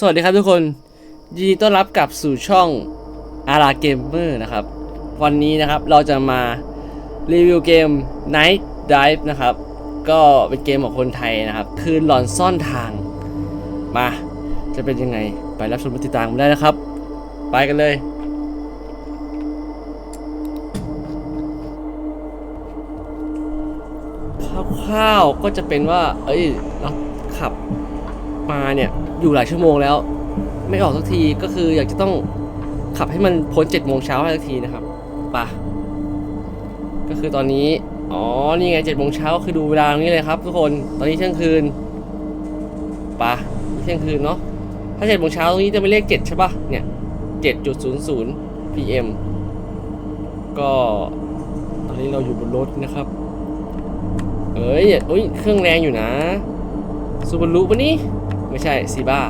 สวัสดีครับทุกคน ยินดีต้อนรับกลับสู่ช่องอาราเกมเมอร์นะครับ วันนี้นะครับเราจะมารีวิวเกม Night Dive นะครับ ก็เป็นเกมของคนไทยนะครับ คืนหลอนซ่อนทาง มา จะเป็นยังไงไปรับชมติดตามกันได้นะครับ ไปกันเลย คร่าวๆก็จะเป็นว่า เอ้ย เราขับมาเนี่ย อยู่หลายชั่วโมงแล้ว ไม่ออกสักทีก็คืออยากจะต้องขับให้มันพ้นเจ็ดโมงเช้าให้สักทีนะครับปะก็คือตอนนี้ อ๋อ นี่ไงเจ็ดโมงเช้าคือดูเวลาตรงนี้เลยครับทุกคน ตอนนี้เที่ยงคืนปะเที่ยงคืนเนาะ ถ้าเจ็ดโมงเช้าตรงนี้จะเป็นเลขเจ็ดใช่ปะเนี่ยเจ็ดจุดศูนย์ศูนย์ PM ก็ตอนนี้เราอยู่บนรถนะครับ เอ้ยเอ้ย เครื่องแรงอยู่นะซูบารุปะนี่ ไม่ใช่ซีบ้า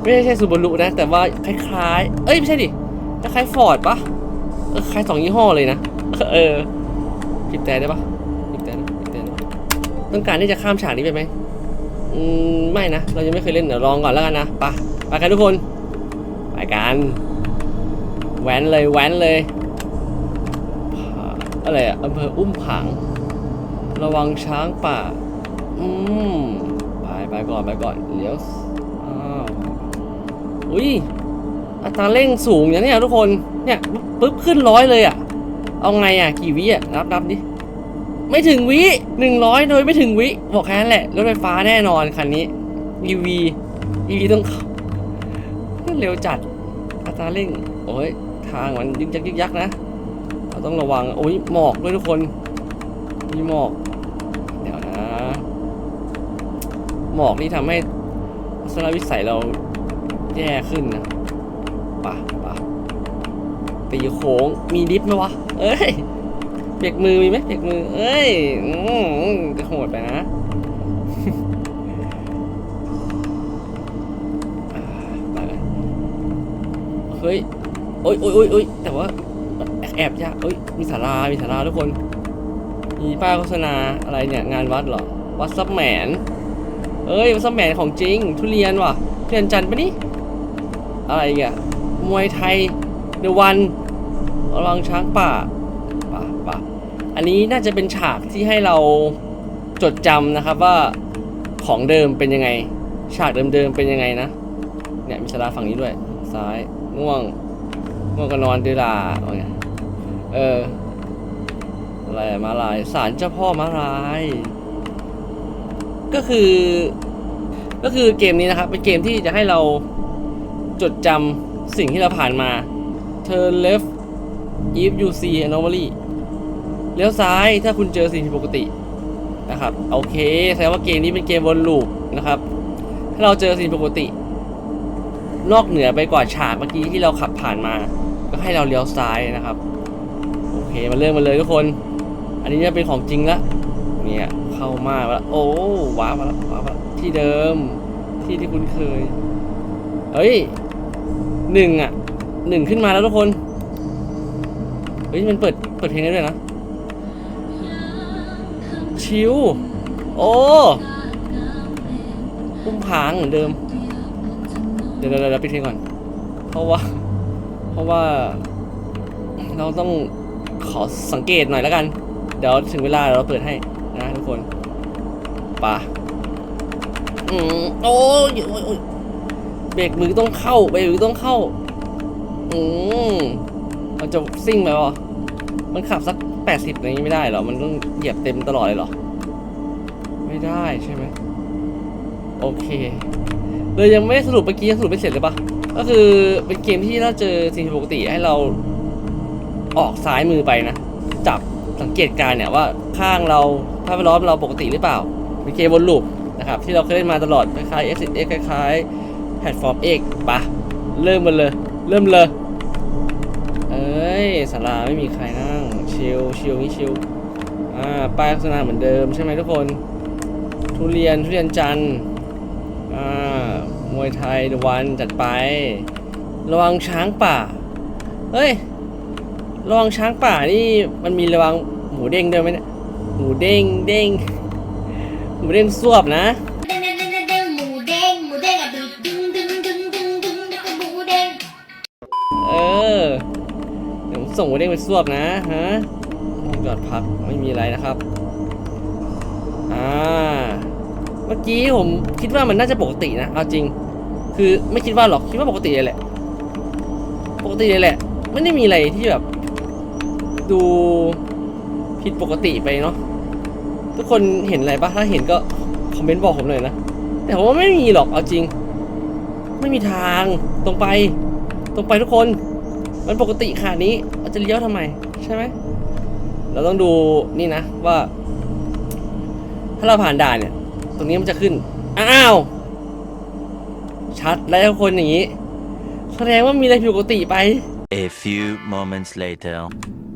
ไม่ใช่ซูบารุนะ แต่ว่าคล้ายๆ เอ้ย ไม่ใช่ดิคล้ายฟอร์ดปะเออคล้ายสองยี่ห้อเลยนะ เออผิดแต่ได้ปะผิดแต่นะผิดแต่นะต้องการที่จะข้ามฉากนี้ไปไหมอืมไม่นะ เรายังไม่เคยเล่นเดี๋ยวลองก่อนแล้วกันนะไปะไปกันทุกคนไปกันแว้นเลยแว้นเลยอะไรอะอำเภออุ้มผางระวังช้างป่า อืม ไปไปก่อนไปก่อนเลี้ยวอ้าวอุ้ยอัตราเร่งสูงอย่างเนี้ยทุกคนเนี่ยปุ๊บขึ้นร้อยเลยอะ เอาไงอะกี่วิอะนับนับดิไม่ถึงวิหนึ่งร้อยโดยไม่ถึงวิบอกแค่นั้นแหละรถไฟฟ้าแน่นอนคันนี้ EV EV ต้องเข้าเร็วจัดอัตราเร่งโอ้ยทางมันยึกยักยึกยักนะเราต้องระวังโอ้ยหมอกด้วยทุกคน มีหมอก เดี๋ยวนะ หมอกนี่ทำให้ทัศนวิสัยเราแย่ขึ้นนะปะปะตีโค้งมีดิฟไหมวะ เอ้ยเบรกมือมีไหมเบรกมือ เอ้ยจะโหดไปนะเฮ้ยโอ้ยโอ้ยโอ้ยโอ้ยแต่ว่าแอบยากเอ้ย มีสารา มีสาราทุกคน มีป้ายโฆษณาอะไรเนี่ย งานวัดเหรอ วัดซับแหมน เอ้ยวัดซับแหมนของจริง ทุเรียนว่ะทุเรียนจันทร์ปะนี่อะไรอีกอะมวยไทยเดวันระวังช้างป่าป่าป่าอันนี้น่าจะเป็นฉากที่ให้เราจดจำนะครับว่าของเดิมเป็นยังไง ฉากเดิมๆเป็นยังไงนะเนี่ยมีสาราฝั่งนี้ด้วย ซ้ายง่วงง่วงก็นอนดือลาเอาไงเอออะไรมาลายศาลเจ้าพ่อมาลาย ก็คือ ก็คือเกมนี้นะครับ เป็นเกมที่จะให้เราจดจำสิ่งที่เราผ่านมา turn left if you see anomaly เลี้ยวซ้ายถ้าคุณเจอสิ่งผิดปกตินะครับโอเคแสดงว่าเกมนี้เป็นเกมวนลูปนะครับ ถ้าเราเจอสิ่งผิดปกติ นอกเหนือไปกว่าฉากเมื่อกี้ที่เราขับผ่านมา ก็ให้เราเลี้ยวซ้ายนะครับ โอเคมาเริ่มมาเลยทุกคน อันนี้จะเป็นของจริงละเนี่ย เข้ามาแล้วโอ้ว้าวมาแล้วว้าวมาแล้วที่เดิมที่ที่คุ้นเคยเฮ้ยหนึ่งอะหนึ่งขึ้นมาแล้วทุกคนเฮ้ยมันเปิดเปิดเพลงได้ด้วยนะชิวโอ้พุ่มพางเหมือนเดิม เดี๋ยวเดี๋ยวเดี๋ยวปิดเพลงก่อน เพราะว่า เพราะว่า เราต้องขอสังเกตหน่อยแล้วกัน เดี๋ยวถึงเวลาเราเปิดให้ คนไป่ะอืมโอ้ยโอ้ยโอ้ยเบรกมือต้องเข้าเบรกมือต้องเข้า อืมมันจะซิ่งไหมวะมันขับสักแปดสิบอะไรอย่างนี้ไม่ได้เหรอ มันต้องเหยียบเต็มตลอดเลยเหรอ ไม่ได้ใช่ไหมโอเคเลยยังไม่สรุปเมื่อกี้ยังสรุปไม่เสร็จเลยปะก็คือเป็นเกมที่ถ้าเจอสิ่งผิดปกติให้เราออกซ้ายมือไปนะ จับสังเกตการณ์เนี่ยว่าข้างเรา ถ้าไปล้อมเราปกติหรือเปล่าเป็นเกมวนลูปนะครับที่เราเคยเล่นมาตลอดคล้ายๆ X X คล้ายๆแพลตฟอร์ม X ปะเริ่มมันเลย เริ่มเลย เอ้ยสาราไม่มีใครนั่งชิลชิลนี่ชิลอ่าป้ายโฆษณาเหมือนเดิมใช่ไหมทุกคน ทุเรียนทุเรียนจันทร์อ่ามวยไทยเดวันจัดไประวังช้างป่าเฮ้ยระวังช้างป่านี่มันมีระวังหมูเด้งด้วยไหมเนี่ย หมูเด้งเด้งหมูเด้งสวบนะ เออเดี๋ยวผมส่งหมูเด้งไปสวบนะฮะจอดพักไม่มีอะไรนะครับ อ่า เมื่อกี้ผมคิดว่ามันน่าจะปกตินะเอาจริง คือไม่คิดว่าหรอกคิดว่าปกติเลยแหละ ปกติเลยแหละไม่ได้มีอะไรที่แบบ ดูผิดปกติไปเนาะ ทุกคนเห็นอะไรปะถ้าเห็นก็คอมเมนต์บอกผมหน่อยนะ แต่ผมว่าไม่มีหรอกเอาจริง ไม่มีทางตรงไป ตรงไปทุกคน มันปกติขนาดนี้เราจะเลี้ยวทำไม ใช่ไหมเราต้องดูนี่นะว่า ถ้าเราผ่านด่านเนี่ย ตรงนี้มันจะขึ้น อ้าว ชัดแล้วทุกคนอย่างนี้ แสดงว่ามีอะไรผิดปกติไป A few moments later.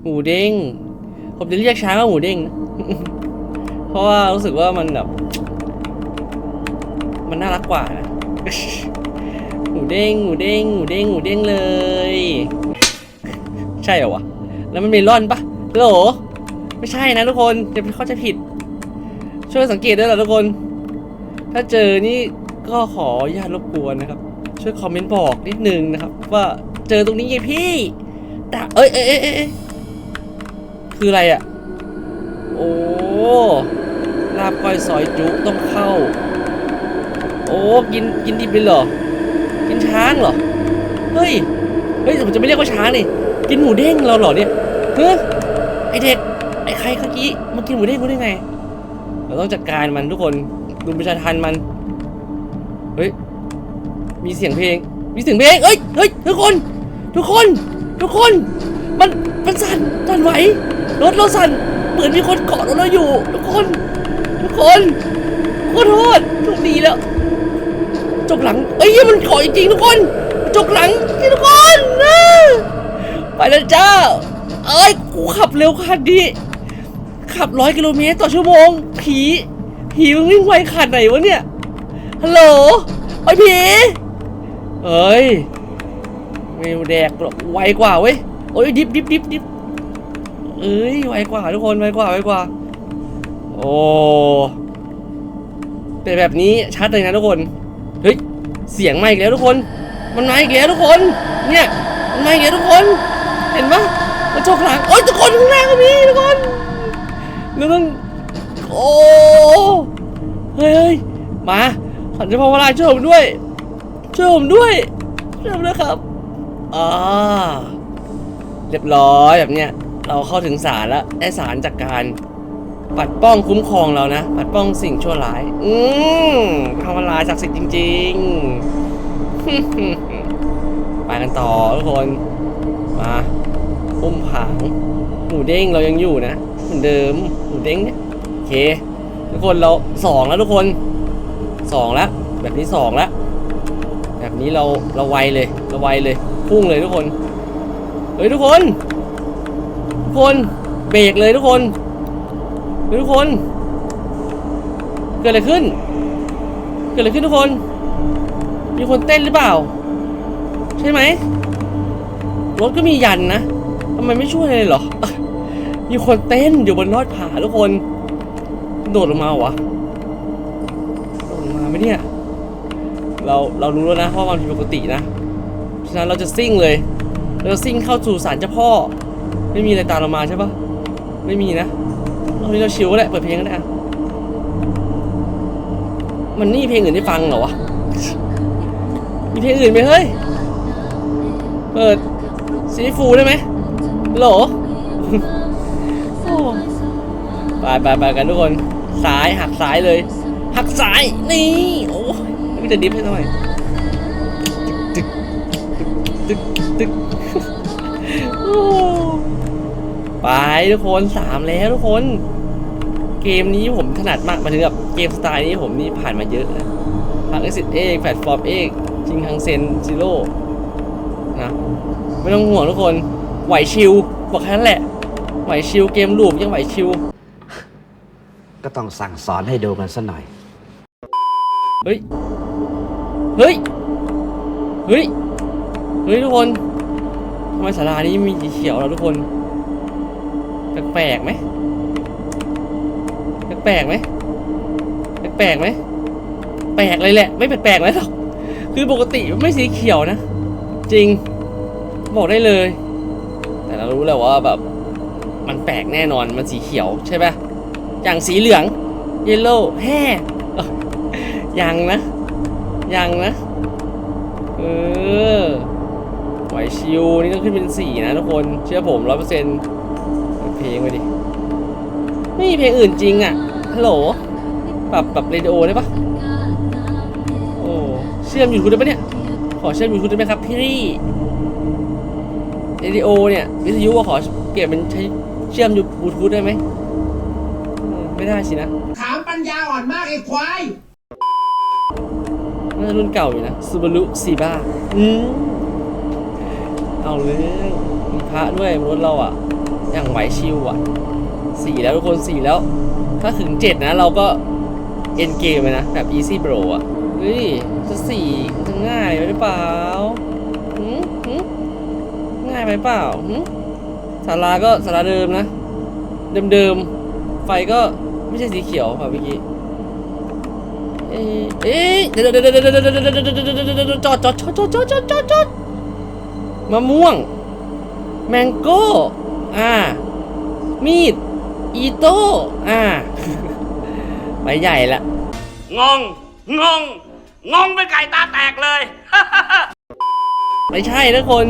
หมูเด้งผมจะเรียกช้างว่าหมูเด้งนะ เพราะว่ารู้สึกว่ามันแบบ มันน่ารักกว่านะหมูเด้งหมูเด้งหมูเด้งหมูเด้งเลย ใช่เหรอวะ แล้วมันเมลอนปะโหลไม่ใช่นะทุกคนอย่าเข้าใจผิด ช่วยสังเกตด้วยล่ะทุกคน ถ้าเจอนี่ก็ขออนุญาตรบกวนนะครับ ช่วยคอมเมนต์บอกนิดนึงนะครับ ว่าเจอตรงนี้ไงพี่แต่เอ้ยเอ้ยเอ้ยเอ้ยเอ้ยคืออะไรอะ่ะ โอ้ ลาบก้อยซอยจุต้องเข้า โอ้กินกินดิบเลยเหรอ กินช้างเหรอ เฮ้ย เฮ้ยผมจะไม่เรียกว่าช้างนี่กินหมูเด้งเราเหรอเนี่ยเฮ้ยไอเด็ก ไอใครเมื่อกี้มากินหมูเด้งกูได้ไง เราต้องจัดการมันทุกคนดูประชาทันมัน เฮ้ย มีเสียงเพลง มีเสียงเพลงเอ้ย เฮ้ยทุกคน ทุกคน ทุกคน มัน มันสั่น สั่นไหว รถเราสั่น เหมือนมีคนเกาะรถเราอยู่ ทุกคน ทุกคนขอโทษทุกดีแล้วจกหลังเอ้ยมันเกาะจริงๆทุกคน จกหลังทุกคนนะไปแล้วเจ้า เอ้ยกูขับเร็วขนดนี้ขับร้อยกิโลเมตรต่อชั่วโมง ผีผีมึงวิ่งไวขนาดไหนวะเนี่ยฮัลโหลไอ้ผีเอ้ยไม่แดกหรอกไวกว่าเว้ยโอ้ยดิบดิบดิบดิบ เอ้ยไวกว่าทุกคนไวกว่าไวกว่า โอ้เป็นแบบนี้ชัดเลยนะทุกคนเฮ้ยเสียงมาอีกแล้วทุกคน มันมาอีกแล้วทุกคน เนี่ยมันมาอีกแล้วทุกคน เห็นปะมันโชกหลังโอ้ยทุกคนข้างหน้าก็มีทุกคนแล้วต้องโอ้เฮ้ยเฮ้ยมาขันจะพาวลายช่วยผมด้วยช่วยผมด้วยช่วยผมด้วยครับอ่าเรียบร้อยแบบเนี้ย เราเข้าถึงศาลแล้วได้ศาลจากการปัดป้องคุ้มครองเรานะ ปัดป้องสิ่งชั่วร้าย อืมพาวลายศักดิ์สิทธิ์จริงๆ ไปกันต่อทุกคน มาอุ้มผางหมูเด้งเรายังอยู่นะเหมือนเดิมหมูเด้งเนี่ยโอเค ทุกคนเราสองแล้วทุกคนสองแล้วแบบนี้สองแล้วแบบนี้เราเราไวเลยเราไวเลย พุ่งเลยทุกคนเฮ้ยทุกคน ทุกคนเบรกเลยทุกคนเฮ้ยทุกคน เกิดอะไรขึ้น เกิดอะไรขึ้นทุกคน มีคนเต้นหรือเปล่า ใช่ไหมรถก็มียันนะทำไมไม่ช่วยเลยเหรอ มีคนเต้นอยู่บนยอดผาทุกคน โดดลงมาเหรอวะโดดลงมาไหมเนี่ย เราเรารู้แล้วนะว่ามันผิดปกตินะ ฉะนั้นเราจะซิ่งเลย เราจะซิ่งเข้าสู่ศาลเจ้าพ่อ ไม่มีอะไรตามเรามาใช่ปะไม่มีนะเรานี้เราชิวก็ได้เปิดเพลงก็ได้อะมันนี่เพลงอื่นได้ฟังเหรอวะ มีเพลงอื่นไหมเฮ้ย เปิดซีฟูได้ไหมโหลโอ้ไปไปไปกันทุกคนซ้ายหักซ้ายเลย หักซ้ายนี่โอ้ยไม่จะดิฟให้หน่อยตึกตึกตึกตึกตึกโอ้ ไปทุกคนสามแล้วทุกคน เกมนี้ผมถนัดมากมาถึงกับเกมสไตล์นี้ผมนี่ผ่านมาเยอะนะทางเอ็กซิสเอกแพลตฟอร์มเอกชิงคังเซนซิโร่นะไม่ต้องห่วงทุกคนไหวชิวบอกแค่นั้นแหละ ไหวชิวเกมลูปยังไหวชิวก็ต้องสั่งสอนให้ดูมันสัหน่อย เฮ้ย เฮ้ย เฮ้ย เฮ้ยทุกคนทำไมศาลานี้มีสีเขียวแล้วทุกคน แปลกๆไหมแปลกๆไหมแปลกๆไหมแปลกเลยแหละ ไม่แปลกๆไหมหรอกคือปกติไม่สีเขียวนะ จริงบอกได้เลย แต่เรารู้แล้วว่าแบบมันแปลกแน่นอนมันสีเขียวใช่ปะอย่างสีเหลืองเยลโล่แฮ่เอ้อยังนะ ยังนะ เออไหวชิวนี่ต้องขึ้นเป็นสีนะทุกคน เชื่อผมร้อยเปอร์เซ็นต์ เพลงไปดิ ไม่มีเพลงอื่นจริงอะ ฮัลโหล ปรับปรับเรดิโอได้ปะโอ้ เชื่อมยูทูบได้ปะเนี่ย ขอเชื่อมยูทูบได้ไหมครับพี่รี่เรดิโอเนี่ย วิทยุว่าขอเปลี่ยนเป็นใช้เชื่อมยูทูบได้ไหมอืมไม่ได้สินะ ถามปัญญาอ่อนมากไอ้ควายน่าจะรุ่นเก่าอยู่นะซูบารุซีบ้าอืมเอาเลยมีพระด้วยรถเราอะ อย่างไหวชิวอะสี่แล้วทุกคนสี่แล้ว ถ้าถึงเจ็ดนะเราก็เอ็นเกมเลยนะแบบ easy bro อะเฮ้ยจะสี่จะง่ายไปหรือเปล่าหืมหืมง่ายไปเปล่าหืมสาราก็สาราเดิมนะ เดิมเดิมไฟก็ไม่ใช่สีเขียวค่ะเมื่อกี้เอ๊ะเอ๊ะเดี๋ยวเดี๋ยวเดี๋ยวเดี๋ยวเดี๋ยวจอดจอดจอดจอดจอดจอดจอดมะม่วงแมงโก้ อ่า มีด อีโต้ อ่าใบใหญ่ละ งง งง งงเป็นไก่ตาแตกเลย ไม่ใช่นะคน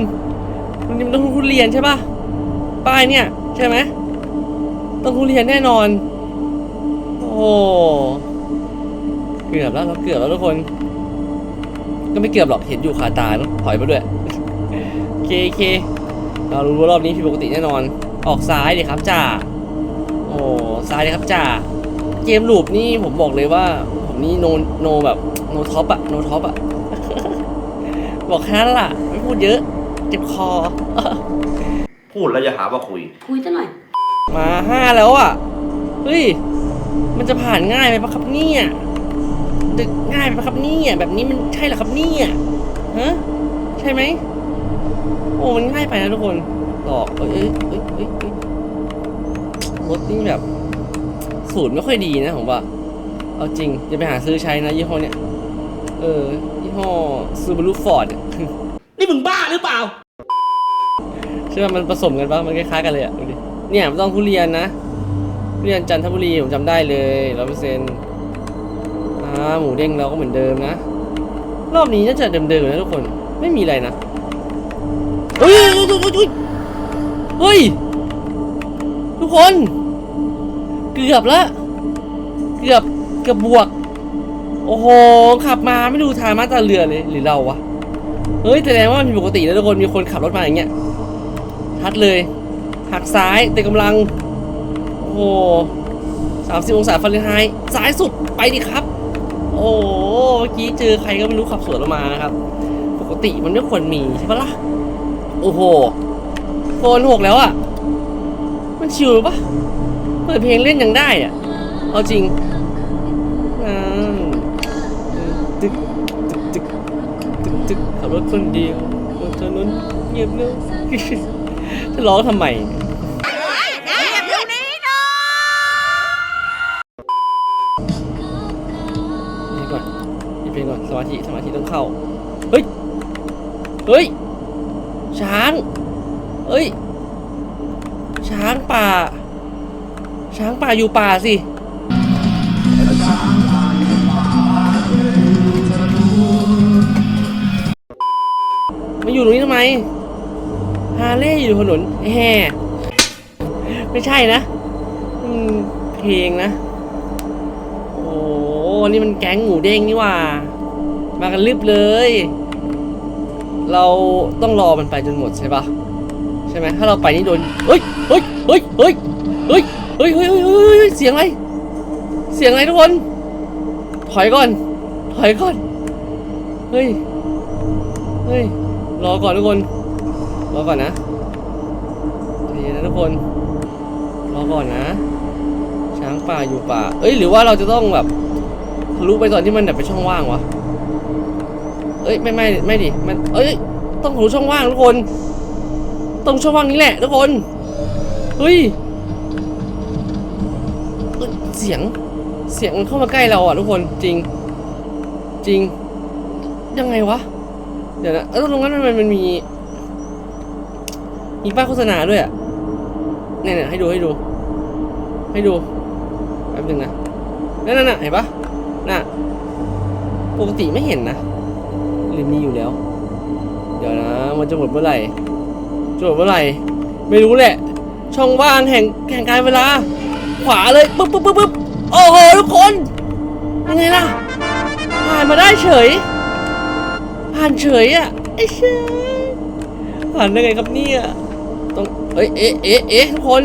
มันนี่มันต้องทุเรียนใช่ป่ะ ป้ายเนี่ย ใช่ไหม ต้องทุเรียนแน่นอน โอ้ เกือบแล้วเราเกือบแล้วทุกคน ก็ไม่เกือบหรอก เห็นอยู่คาตาเนอะถอยมาด้วยโอเคโอเค เรารู้ว่ารอบนี้ผิดปกติแน่นอน ออกซ้ายดิครับจ่า โอ้ซ้ายดิครับจ่า เกมลูปนี่ผมบอกเลยว่า ผมนี่โนโนแบบโนท็อปอะโนท็อปอะบอกแค่นั้นล่ะ ไม่พูดเยอะ เจ็บคอ พูดแล้วอย่าหาว่าคุย คุยซะหน่อย มาห้าแล้วอะ เฮ้ย มันจะผ่านง่ายไปปะครับเนี่ยจะง่ายไปปะครับเนี่ยแบบนี้มันใช่เหรอครับเนี่ยฮะใช่ไหมโอ้มันง่ายไปนะทุกคนหลอกเอ้ยเอ้ยเอ้ยเอ้ยรถนี่แบบ สูตรไม่ค่อยดีนะผมว่า เอาจริงอย่าไปหาซื้อใช้นะยี่ห้อเนี้ยเออยี่ห้อซูบารุฟอร์ดนี่มึงบ้าหรือเปล่าใช่ไหมมันผสมกันปะมันคล้ายๆกันเลยอะดูดิเนี่ยมันต้องทุเรียนนะทุเรียนจันทบุรีผมจำได้เลยร้อยเปอร์เซ็นต์อ่าหมูเด้งเราก็เหมือนเดิมนะ รอบนี้น่าจะเดิมๆนะทุกคนไม่มีอะไรนะ เฮ้ยเฮ้ยเฮ้ยเฮ้ยทุกคน เกือบละ เกือบเกือบบวก โอ้โห ขับมาไม่ดูทางมาตาเรือเลยหรือเราวะ เฮ้ยแสดงว่ามันผิดปกติแล้วทุกคนมีคนขับรถมาอย่างเงี้ยชัดเลยหักซ้ายเต็มกำลัง โอ้โหสามสิบองศาฟาเรนไฮต์ซ้ายสุดไปดิครับ โอ้โหเมื่อกี้เจอใครก็ไม่รู้ขับสวนเรามานะครับ ปกติมันไม่ควรมีใช่ปะล่ะ โอ้โหโฟนหกแล้วอะ่ะ มันชิวหรือปะเปิดเพลงเล่นยังได้อะ่ะ เอาจริงอ่าตึกตึกตึกตึกตึกขับรถคนเดียวบนถนนเงียบเร็วจะร้องทำไมนี่ก่อนนี่เพลงก่อนสมาธิสมาธิต้องเข้า เฮ้ย เฮ้ย ช้างเฮ้ย ช้างป่า ช้างป่าอยู่ป่าสิมาอยู่ตรงนี้ทำไม ฮาเล่อยู่ถนนแฮ่ไม่ใช่นะอืมเพลงนะ โอ้โหนี่มันแก๊งหมูเด้งนี่ว่า มากันรีบเลย เราต้องรอมันไปจนหมดใช่ปะใช่ไหมถ้าเราไปนี่โดนเฮ้ยเฮ้ยเฮ้ยเฮ้ยเฮ้ยเฮ้ยเฮ้ยเฮ้ยเสียงอะไร เสียงอะไรทุกคน ถอยก่อน ถอยก่อน เฮ้ย เฮ้ย รอก่อนทุกคน รอก่อนนะใจเย็นนะทุกคน รอก่อนนะ ช้างป่าอยู่ป่า เอ้ย หรือว่าเราจะต้องแบบทะลุไปตอนที่มันแบบเป็นช่องว่างวะ เอ้ยไม่ไม่ไม่ดิมันเอ้ยต้องทะลุช่องว่างทุกคนตรงช่องว่างนี้แหละทุกคนเฮ้ยเสียงเสียงมันเข้ามาใกล้เราอะทุกคนจริง จริง ยังไงวะ เดี๋ยวนะเออตรงนั้นมันมันมี มีป้ายโฆษณาด้วยอะเนี่ยเนี่ยให้ดูให้ดู ให้ดูแป๊บนึงนะนั่นนั่นน่ะเห็นปะน่ะปกติไม่เห็นนะ หรือยู่แล้ว เดี๋ยวนะ มันจะหมดเมื่อไหร่ จะหมดเมื่อไหร่ ไม่รู้แหละ ช่องว่างแห่งแห่งการเวลา ขวาเลยปึ๊บปึ๊บปึ๊บปึ๊บโอ้โหทุกคนยังไงล่ะ ผ่านมาได้เฉย ผ่านเฉยอะไอ้เชยผ่านได้ไงครับเนี่ยต้องเอ้ยเอ๊ะเอ๊ะเอ๊ะทุกคน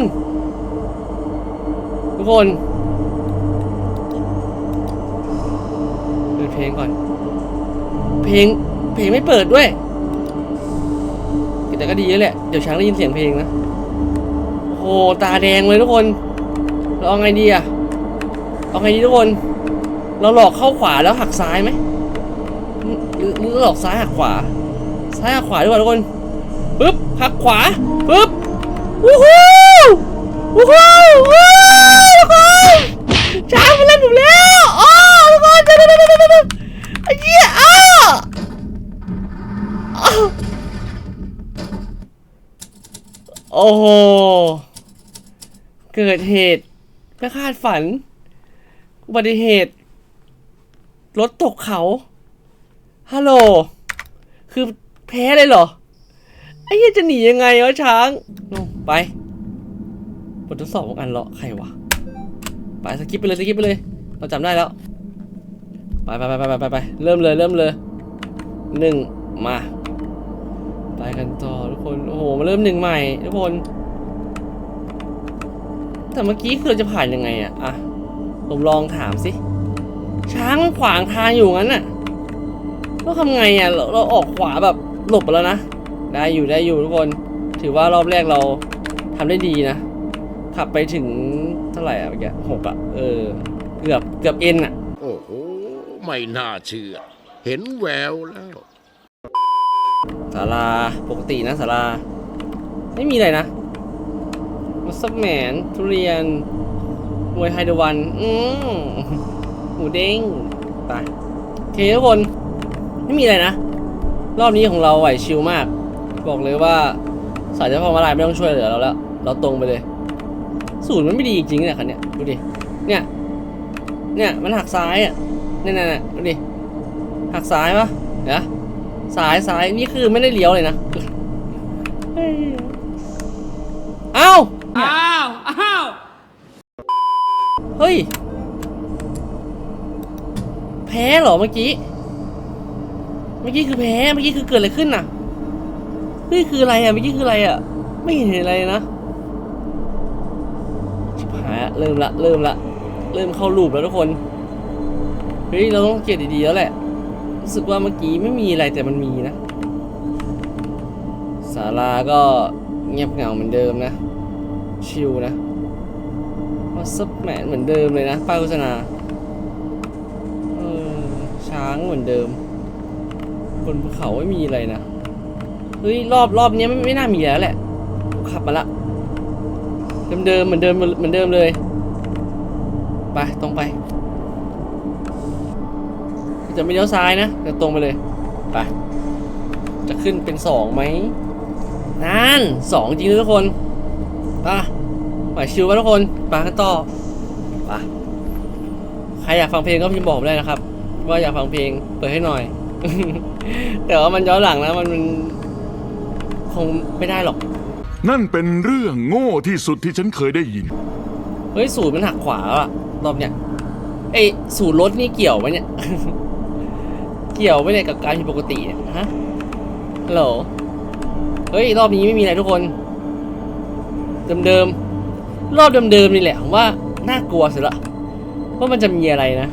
ทุกคนเปิดเพลงก่อน เพลง เพลงไม่เปิดด้วย แต่ก็ดีแล้วแหละ เดี๋ยวช้างได้ยินเสียงเพลงนะ โอ้โห ตาแดงเลยทุกคน เราเอาไงดีอะเอาไงดีทุกคน เราหลอกเข้าขวาแล้วหักซ้ายไหมหรือหลอกซ้ายหักขวา ซ้ายหักขวาดีกว่าทุกคน ปึ๊บ หักขวา ปึ๊บ วู้ฮู้วู้ฮู้วู้ทุกคนช้างมาเล่นผมแล้วอ้ทุกคนเดี๋ยวเดี๋ยวเดี๋ยวเดี๋ยวไอ้เหี้ยอ้าวอ้าว โอ้โห เกิดเหตุไม่คาดฝัน อุบัติเหตุ รถตกเขา ฮัลโหล คือแพ้เลยเหรอ ไอ้เหี้ยจะหนียังไงวะช้างนู่นไป บททดสอบของอันเลาะใครวะ ไปสกิปไปเลยสกิปไปเลย เราจำได้แล้ว ไปไปไปไปไปไปเริ่มเลยเริ่มเลยหนึ่งมา ไปกันต่อทุกคน โอ้โห มาเริ่มหนึ่งใหม่ ทุกคน แต่เมื่อกี้คือเราจะผ่านยังไงอะอะผมลองถามสิ ช้างขวางทางอยู่งั้นน่ะเราทำไงอะเราเราออกขวาแบบหลบไปแล้วนะ ได้อยู่ได้อยู่ทุกคน ถือว่ารอบแรกเราทำได้ดีนะ ขับไปถึงเท่าไหร่อะเมื่อกี้หกอะเออ เกือบเกือบเอ็นอะโอ้โห ไม่น่าเชื่อ เห็นแววแล้วาลาปกตินะศาลา ไม่มีอะไรนะมัสแมนทุเรียนมวยไฮเดรวัน อืมหมูเด้งไปโอเคทุกคน ไม่มีอะไรนะ รอบนี้ของเราไหวชิลมาก บอกเลยว่าสายเฉพาะมาลายไม่ต้องช่วยเหลือเราแล้ว เราตรงไปเลยศูนย์มันไม่ดีจริงๆเนี่ยคันเนี้ยดูดิ เนี่ย เนี่ยมันหักซ้ายอะเนี่ยเนี่ยดูดิ หักซ้ายปะเดี๋ย วซ้ายซ้ายนี่คือไม่ได้เลี้ยวเลยนะเฮ้ยเอ้าอ้าวอ้าวเฮ้ย แพ้เหรอเมื่อกี้ เมื่อกี้คือแพ้ เมื่อกี้คือเกิดอะไรขึ้นน่ะเฮ้ยคืออะไรอะเมื่อกี้คืออะไรอะ ไม่เห็นอะไรเลยนะชิบหายละเริ่มละ เริ่มละ เริ่มเข้าลูปแล้วทุกคน เฮ้ย เราต้องเกียรดีๆแล้วแหละ รู้สึกว่าเมื่อกี้ไม่มีอะไรแต่มันมีนะศาลาก็เงียบเหงาเหมือนเดิมนะ ชิลนะวัสแมนเหมือนเดิมเลยนะป้ายโฆษณาเออช้างเหมือนเดิม บนภูเขาไม่มีอะไรนะเฮ้ยรอบรอบนี้ไม่ไม่น่ามีแล้วแหละขับมาละเดิมเดิมเหมือนเดิมเหมือนเดิมเลย ไปตรงไป จะไม่เลี้ยวซ้ายนะจะตรงไปเลยไปจะขึ้นเป็นสองไหมนั่นสองจริงเลยทุกคนไปไหวชิวไปทุกคนไปกันต่อไปใครอยากฟังเพลงก็พิมพ์บอกผมได้นะครับ ว่าอยากฟังเพลงเปิดให้หน่อย แต่ว่ามันย้อนหลังนะมันมันคงไม่ได้หรอก นั่นเป็นเรื่องโง่ที่สุดที่ฉันเคยได้ยิน เฮ้ย สูตรมันหักขวาแล้วอะรอบเนี้ยไอยสูตรรถนี่เกี่ยวไหมเนี่ย เกี่ยวไมเนี่ยกับการผิดปกติเนี่ยฮะฮัลโหลเฮ้ยรอบนี้ไม่มีอะไรทุกคนเดิมๆรอบเดิมๆนี่แหละผมว่าน่ากลัวสุดละว่ามันจะมีอะไรนะ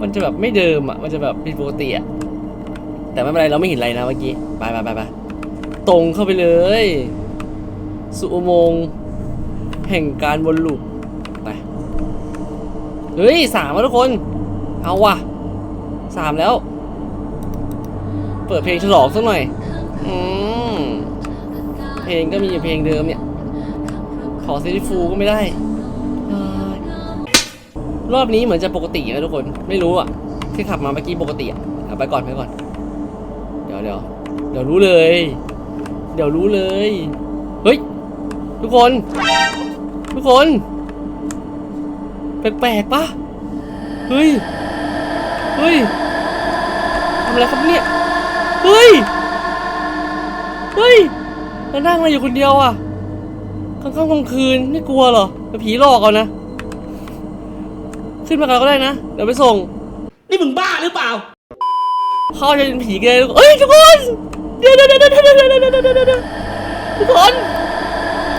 มันจะแบบไม่เดิมอะ มันจะแบบผิดปกติอะ แต่ไม่เป็นไรเราไม่เห็นอะไรนะเมื่อกี้ ไปไปไปไปตรงเข้าไปเลย สุอุโมงค์แห่งการวนลูปไป เฮ้ยสามแล้วทุกคน เอาว่ะสามแล้ว เปิดเพลงฉลองสักหน่อย อืม เพลงก็มีอยู่เพลงเดิมเนี่ย ขอซิลิฟูก็ไม่ได้ รอบนี้เหมือนจะปกตินะทุกคน ไม่รู้อะ ที่ขับมาเมื่อกี้ปกติอะไปก่อนไปก่อน เดี๋ยวเดี๋ยวเดี๋ยวรู้เลย เดี๋ยวรู้เลย เฮ้ย ทุกคน ทุกคน แปลกๆปะเฮ้ย เฮ้ยทำอะไรครับเนี่ย เฮ้ย เฮ้ยแล้วนั่งอะไรอยู่คนเดียวอะกลางค่ำกลางคืนไม่กลัวเหรอแต่ผีหลอกเอานะ ขึ้นมากันก็ได้นะ เดี๋ยวไปส่ง นี่มึงบ้าหรือเปล่า เข้าจะเป็นผีกันเลยเอ้ยทุกคนเดี๋ยวเดี๋ยวเดี๋ยวเดี๋ยวเดี๋ยวเดี๋ยวเดี๋ยวเดี๋ยวเดี๋ยวทุกคน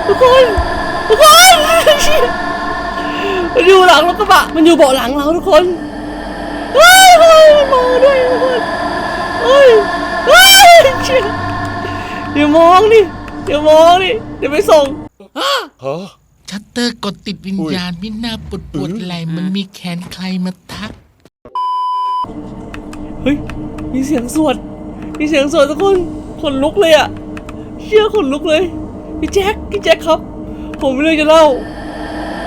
ทุกคน ทุกคน มันอยู่หลังรถกระบะ มันอยู่เบาะหลังเราทุกคนเฮ้ยเฮ้ยมันมองด้วยทุกคนเฮ้ย เฮ้ยเชี่ยเดี๋ยวมองดิเดี๋ยวมองดิเดี๋ยวไปส่งชัตเตอร์กดติดวิญญาณมิน่าปวดปวดไหลมันมีแขนใครมาทัก เฮ้ย มีเสียงสวด มีเสียงสวดทุกคนขนลุกเลยอะเชื่อขนลุกเลย พี่แจ็ค พี่แจ็คครับ ผมไม่เรื่องจะเล่า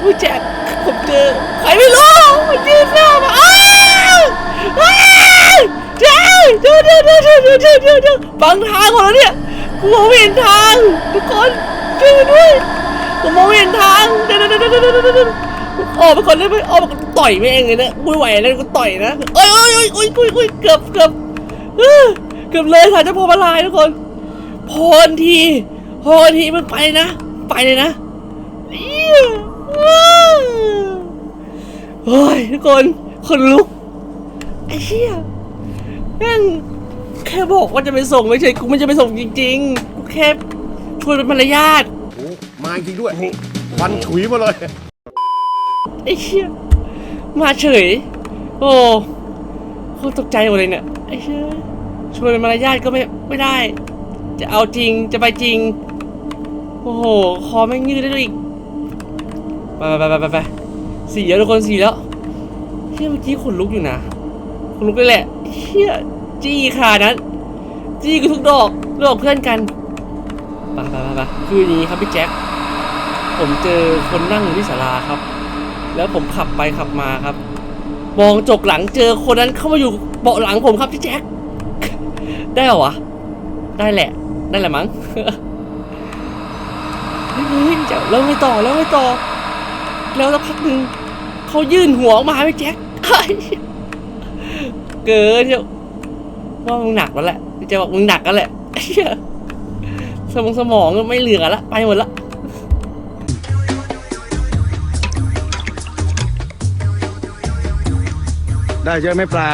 พี่แจ็ค ผมเจอ ใครไม่รู้มันยืนหน้ามาอ้าว เดี๋ยวเดี๋ยวเดี๋ยวเดี๋ยวเดี๋ยวเดี๋ยวเดี๋ยวบังทางหมดแล้วเนี่ยกูมองไม่เห็นทาง ทุกคนช่วยกันด้วยผมมองไม่เห็นทางเดี๋ยวเดี๋ยวเดี๋ยวเดี๋ยวเดี๋ยวออกไปก่อนได้ไหมออกไปก่อนต่อยแม่งเลยนะกูไหวแล้วกูต่อยนะเอ้ยเอ้ยเอ้ยเอ้ยเอ้ยเอ้ยเกือบเกือบเกือบเลยค่ะเจ้าพ่อมาลายทุกคนพรทีพรทีมันไปนะ ไปเลยนะเอี้ยอ้าวเฮ้ยทุกคนคนลุกไอ้เหี้ย แม่งแค่บอกว่าจะไปส่งไม่ใช่กูไม่จะไปส่งจริงๆกูแค่ชวนเป็นมารยาทมาจริงด้วยควันฉุยมาเลยไอ้เชี่ยมาเฉย โอ้โคตรตกใจหมดเลยเนี่ยไอ้เชี่ยชวนเป็นมารยาทก็ไม่ไม่ได้ จะเอาจริงจะไปจริง โอ้โหคอแม่งยืดได้ด้วยอีกไปไปไปไปไปสี่แล้วทุกคนสี่แล้วเชี่ยเมื่อกี้ขนลุกอยู่นะขนลุกเลยแหละ เชี่ยจี้ขานั้นจี้กูทุกดอกดอกเพื่อนกันไปไปไปไปคืออย่างนี้ครับพี่แจ็คผมเจอคนนั่งอยู่ที่ศาลาครับ แล้วผมขับไปขับมาครับ มองจกหลังเจอคนนั้นเข้ามาอยู่เบาะหลังผมครับพี่แจ็คได้เหรอวะได้แหละได้แหละมั้งเฮ้ยเฮ้ยเดี๋ยวแล้วไม่ต่อแล้วไม่ต่อ แล้วสักพักหนึ่งเขายื่นหัวออกมาพี่แจ็ค เฮ้ยเกินเดี๋ยวว่ามึงหนักแล้วแหละพี่แจ็คบอกมึงหนักแล้วแหละเหี้ยสมองสมองไม่เหลือละไปหมดละได้เยอะไหมปลา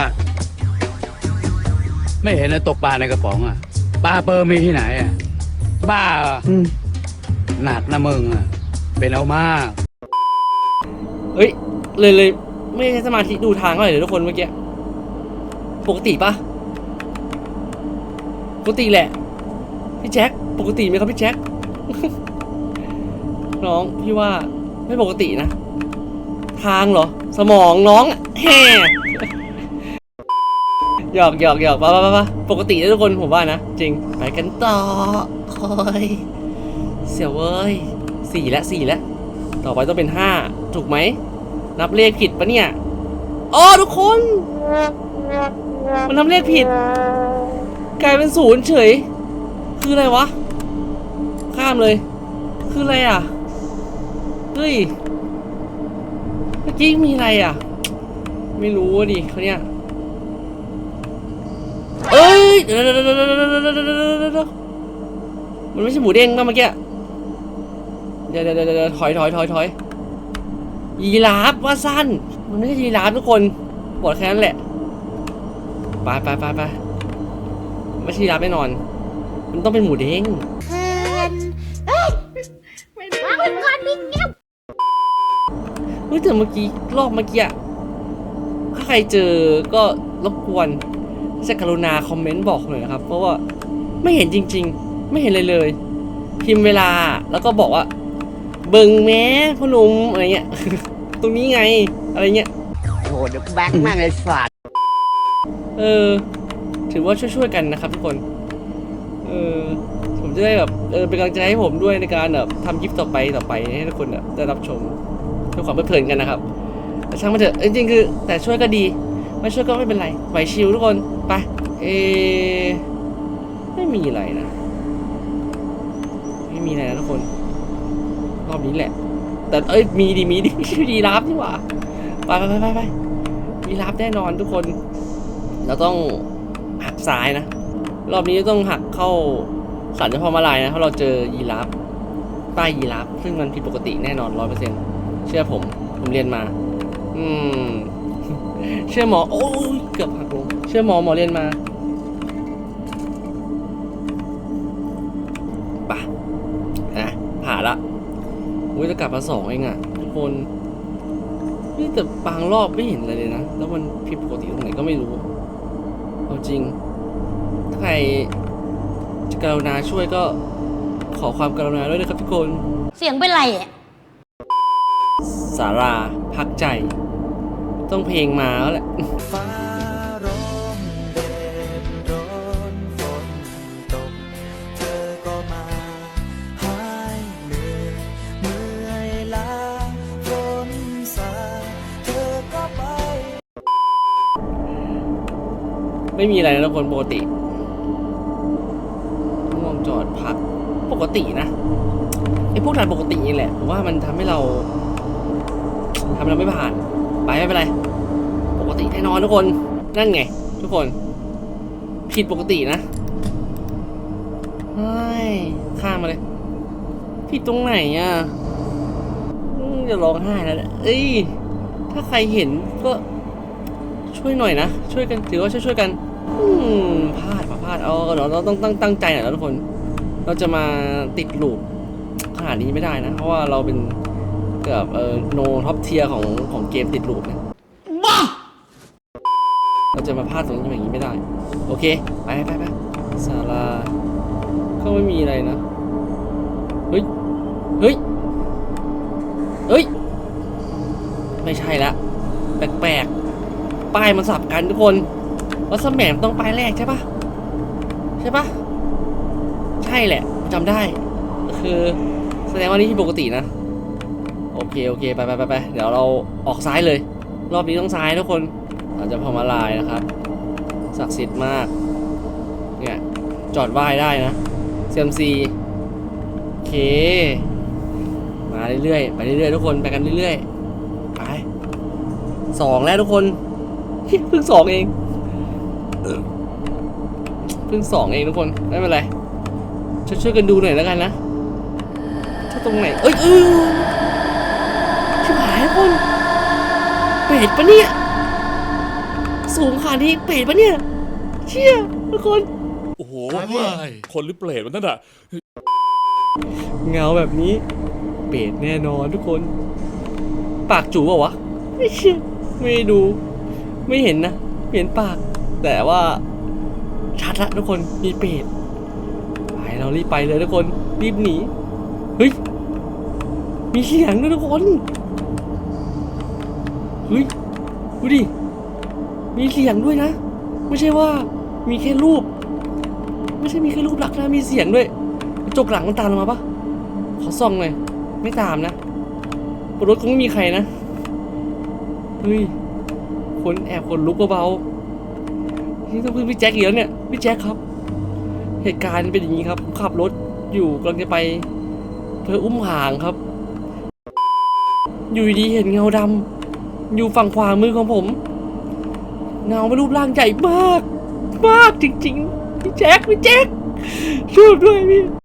ไม่เห็นนะตกปลาในกระป๋องอะปลาเปอร์มีที่ไหนอะบ้าเหรอหนักนะมึงอะเป็นเอามากเฮ้ยเลยเลยไม่ได้ใช้สมาธิดูทางเท่าไหร่เลยทุกคนเมื่อกี้ ปกติปะปกติแหละ พี่แจ็คปกติไหมครับพี่แจ็คน้องพี่ว่าไม่ปกตินะ ทางเหรอ สมองน้องแฮ่หยอกหยอกหยอกปะปะปะปะปกตินะทุกคนผมว่านะ จริง ไปกันต่อโอ้ยเสียวเว้ยสี่แล้วสี่แล้วต่อไปต้องเป็นห้าถูกไหม นับเลขผิดปะเนี่ยอ๋อทุกคน มันทำเลขผิด กลายเป็นศูนย์เฉย คืออะไรวะ ข้ามเลย คืออะไรอะ เฮ้ย เมื่อกี้มีอะไรอะ ไม่รู้ดิเขาเนี่ย เอ้ยเดี๋ยวเดี๋ยวเดี๋ยวเดี๋ยวมันไม่ใช่หมูเด้งนะเมื่อกี้ เดี๋ยวเดี๋ยวเดี๋ยวถอยถอยถอยถอยยีราฟว่าสั้น มันไม่ใช่ยีราฟทุกคนบอกแค่นั้นแหละ ไปไปไปไปไม่ใช่ยีราฟแน่นอน มันต้องเป็นหมูเด้งเฮ้ยแต่เมื่อกี้รอบเมื่อกี้อะถ้าใครเจอก็รบกวนจะกรุณาคอมเมนต์บอกหน่อยนะครับ เพราะว่าไม่เห็นจริง ๆ ไม่เห็นเลยเลย พิมพ์เวลาแล้วก็บอกว่า เบิงแม้พ่อหนุ่มอะไรเงี้ย ตรงนี้ไงอะไรเงี้ยโหเดี๋ยวแบงค์แม่งเลยสัต เออ ถือว่าช่วยๆกันนะครับทุกคน เออ ผมจะได้แบบ เออ เป็นกำลังใจให้ผมด้วยในการแบบทำคลิปต่อไปต่อไปให้ทุกคนแบบได้รับชมเพื่อความเพลิดเพลินกันนะครับแต่ช่างมันเถอะจริงๆคือ แต่ช่วยก็ดี ไม่ช่วยก็ไม่เป็นไรไหวชิวทุกคนไปเอไม่มีอะไรนะ ไม่มีอะไรนะทุกคน รอบนี้แหละ แต่เอ้ยมีดิมีดิยีราฟนี่หว่าไปไปไปไปไปยีราฟแน่นอนทุกคน เราต้องหักซ้ายนะ รอบนี้ต้องหักเข้าสันเฉพาะมาลายนะเพราะเราเจอยีราฟใต้ยีราฟซึ่งมันผิดปกติแน่นอนร้อยเปอร์เซ็นเชื่อผมผมเรียนมา อืม เชื่อหมอ โอ้ยเกือบหักลงเชื่อหมอหมอเรียนมาป่ะนะผ่านละอุ้ยจะกลับมาสองเองอะทุกคนนี่แต่บางรอบไม่เห็นอะไรเลยนะ แล้วมันผิดปกติตรงไหนก็ไม่รู้ จริง ถ้าใครจะกรุณาช่วยก็ขอความกรุณาด้วยนะครับทุกคน เสียงเป็นไรอะ สาราพักใจ ต้องเพลงมาแล้วแหละ ไม่มีอะไรนะทุกคนปกติง่วงจอดพักปกตินะไอ้พวกทานปกตินี่แหละผมว่ามันทำให้เราทำเราไม่ผ่าน ไปไม่เป็นไร ปกติแน่นอนทุกคน นั่นไง ทุกคน ผิดปกตินะเฮ้ยข้ามมาเลย ผิดตรงไหนอะอืมจะร้องไห้แล้วเนี่ยเอ้ยถ้าใครเห็นก็ช่วยหน่อยนะ ช่วยกันถือว่าช่วยช่วยกัน อืมพลาดว่ะพลาดเอาเดี๋ยวเราต้องตั้งตั้งใจหน่อยนะทุกคน เราจะมาติดลูปขนาดนี้ไม่ได้นะ เพราะว่าเราเป็นเกือบเอ่อโนท็อปเทียของของเกมติดลูปนะเราจะมาพลาดตรงนี้อย่างนี้ไม่ได้ โอเค ไปไปไปศาลาก็ไม่มีอะไรนะ เฮ้ย เฮ้ย เฮ้ย ไม่ใช่ละ แปลกๆ ป้ายมันสับกันทุกคน วัดสมแหมมต้องไปแรกใช่ปะใช่ปะใช่แหละจำได้ คือแสดงว่านี่ที่ปกตินะโอเคโอเคไปไปไปไปเดี๋ยวเราออกซ้ายเลย รอบนี้ต้องซ้ายทุกคนเราจะพอมาลายนะครับศักดิ์สิทธิ์มากเนี่ยจอดไหว้ได้นะเซียมซีโอเค มาเรื่อยๆไปเรื่อยๆทุกคนไปกันเรื่อยๆไปสองแล้วทุกคนเพิ่งสองเอง เพิ่งสองเองทุกคน ไม่เป็นไร ช่วยช่วยกันดูหน่อยแล้วกันนะถ้าตรงไหน เอ้ยเออชิบหายทุกคน เป็ดปะเนี่ย สูงขนาดนี้เป็ดปะเนี่ย เชี่ยทุกคน โอ้โหคนหรือเปรตวันนั้นอะเงาแบบนี้ เป็ดแน่นอนทุกคน ปากจูเปล่าวะไม่เชื่อไม่ดู ไม่เห็นนะไม่เห็นปาก แต่ว่าชัดละทุกคนมีเป็ดไปเรารีบไปเลยทุกคนรีบหนีเฮ้ยมีเสียงด้วยทุกคนเฮ้ยดูดิมีเสียงด้วยนะ ไม่ใช่ว่ามีแค่รูป ไม่ใช่มีแค่รูปลักษณ์นะมีเสียงด้วยกระจกหลังมันตามเรามาปะขอส่องหน่อยไม่ตามนะบนรถคงไม่มีใครนะเฮ้ยคนแอบคนลุกเบาๆ นี่ต้องพึ่งพี่แจ็คอีกแล้วเนี่ย พี่แจ็คครับ เหตุการณ์เป็นอย่างนี้ครับผมขับรถอยู่กำลังจะไปเพื่ออุ้มหางครับ อยู่ดีเห็นเงาดำอยู่ฝั่งขวามือของผม เงาเป็นรูปร่างใหญ่มาก มากจริงๆ พี่แจ็คพี่แจ็คช่วยด้วยพี่